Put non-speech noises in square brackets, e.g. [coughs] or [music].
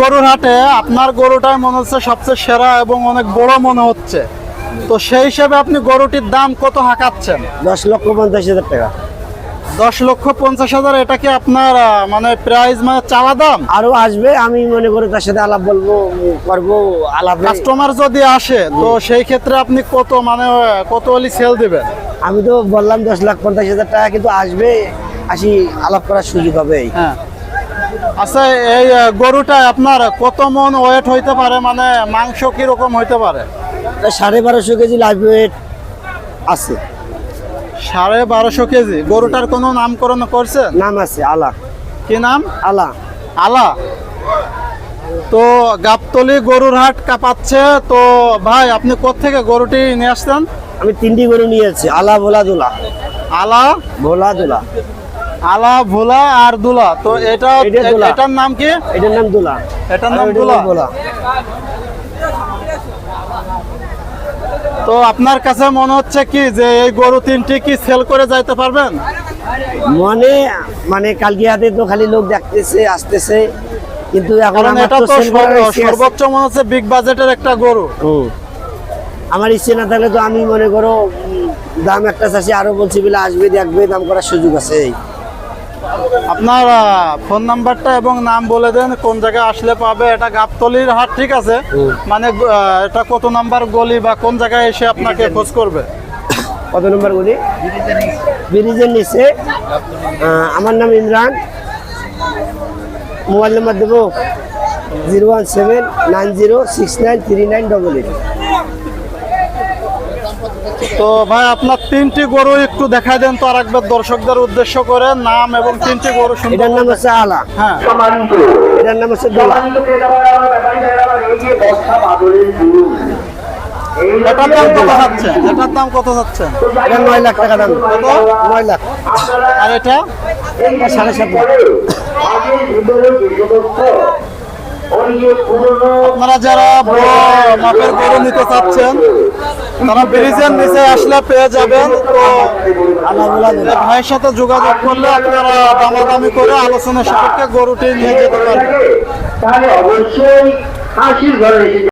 গরুর হাটে আপনার গরুটাই মনে হচ্ছে সবচেয়ে সেরা এবং অনেক বড় মনে হচ্ছে। তো সেই হিসেবে আপনি গরুটির দাম কত হাঁকাচ্ছেন? দশ লক্ষ পঞ্চাশ হাজার টাকা। দশ লক্ষ পঞ্চাশ হাজার এটা কি আপনার মানে প্রাইস মানে চাওয়া দাম? আরও আসবে আমি মনে করি তার সাথে আলাপ বলব করব আলাপ কাস্টমার যদি আসে তো সেই ক্ষেত্রে আপনি কত মানে কত হলে সেল দিবেন? আমি তো বললাম দশ লাখ পঞ্চাশ হাজার টাকা কিন্তু আসবে আসি আলাপ করার সুযোগ হবে। হ্যাঁ। আচ্ছা এই গরুটা আপনার কত মন ওয়েট হইতে পারে? মানে মাংস কীরকম হইতে পারে? সাড়ে বারোশো কেজি লাইভ ওয়েট আছে। সাড়ে বারোশো কেজি। গরুটার কোনো নামকরণ করছে নাম আছে আলা। কি নাম? আলা। আলা। তো গাবতলি গরুর হাট কাঁপাচ্ছে। তো ভাই আপনি কোত্থেকে গরুটি নিয়ে আসতেন আমি তিনটি গরু নিয়ে নিয়েছি আলা ভোলা দোলা। আলা? ভোলা দোলা। আলা ভোলা আর দুলা। তো এটা এটা এটার নাম কি? এটার নাম দোলা। এটার নাম দুলা। ভোলা। তো আপনার কাছে মনে হচ্ছে কি যে এই গরু তিনটি কি সেল করে যাইতে পারবেন? মনে মানে কালকে হাতে তো খালি লোক দেখতেছে আসতেছে। কিন্তু এখন এটা তো সর্বোচ্চ মনে হচ্ছে বিগ বাজেটের একটা গরু। আমার ইচ্ছে না থাকলে তো আমি মনে করো দাম একটা চাষি আরও বলছি বলে আসবে দেখবে দাম করার সুযোগ আছে। আপনার ফোন নাম্বারটা এবং নাম বলে দেন কোন জায়গায় আসলে পাবে এটা গাবতলির হাট ঠিক আছে? মানে এটা কত নাম্বার গলি বা কোন জায়গায় এসে আপনাকে খোঁজ করবে? [coughs] কত নম্বর বলি ব্রিজের নিচে? আমার নাম ইমরান। মোবাইল নাম্বার দেবো zero one seven nine zero six nine three nine double eight. তো ভাই আপনার তিনটি গরু একটু দেখাই দেন তো আর একবার দর্শকদের উদ্দেশ্য করে নাম এবং তিনটি গরু সুন্দর এটার নাম হচ্ছে আলা। হ্যাঁ। এটার নাম হচ্ছে দোলা। এটার দাম কত যাচ্ছে? এটার দাম কত যাচ্ছে? এটা নয় লাখ টাকা দাম। নয় লাখ। আর এটা সাড়ে সাত লাখ। আপনারা যারা বড় মাপের গরু নিতে চাচ্ছেন তারা ব্রিজের নিচে আসলে পেয়ে যাবেন। তো ভাইয়ের সাথে যোগাযোগ করলে আপনারা দামাদামি করে আলোচনা সাপেক্ষে গরুটি নিয়ে যেতে পারবেন। তাহলে অবশ্যই